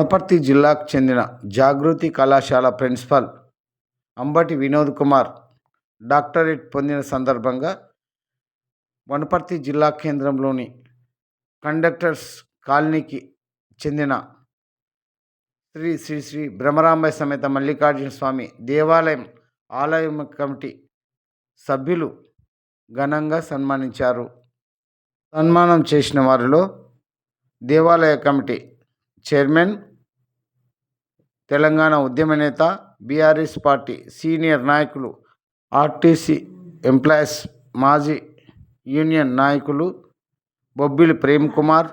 వనపర్తి జిల్లాకు చెందిన జాగృతి కళాశాల ప్రిన్సిపాల్ అంబటి వినోద్ కుమార్ డాక్టరేట్ పొందిన సందర్భంగా వనపర్తి జిల్లా కేంద్రంలోని కండక్టర్స్ కాలనీకి చెందిన శ్రీ శ్రీ శ్రీ భ్రమరాంబ సమేత మల్లికార్జున స్వామి దేవాలయం ఆలయం కమిటీ సభ్యులు ఘనంగా సన్మానించారు. సన్మానం చేసిన వారిలో దేవాలయ కమిటీ చైర్మన్ తెలంగాణ ఉద్యమ నేత బీఆర్ఎస్ పార్టీ సీనియర్ నాయకులు ఆర్టీసీ ఎంప్లాయీస్ మాజీ యూనియన్ నాయకులు బొబ్బిలి ప్రేమ్ కుమార్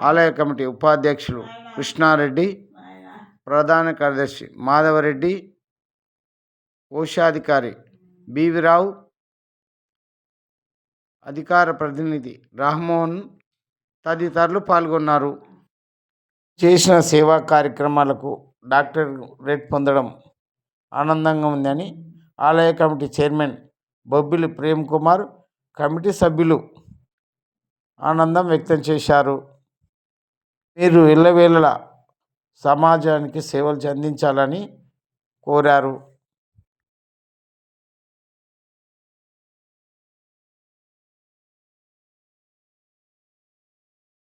ఆలయ కమిటీ ఉపాధ్యక్షులు కృష్ణారెడ్డి ప్రధాన కార్యదర్శి మాధవరెడ్డి కోశాధికారి బీవిరావు అధికార ప్రతినిధి రామ్మోహన్ తదితరులు పాల్గొన్నారు. చేసిన సేవా కార్యక్రమాలకు డాక్టర్ రేట్ పొందడం ఆనందంగా ఉందని ఆలయ committee chairman Bobbili Prem Kumar committee సభ్యులు ఆనందం వ్యక్తం చేశారు. మీరు ఎల్లవేళలా సమాజానికి సేవలు అందించాలని కోరారు.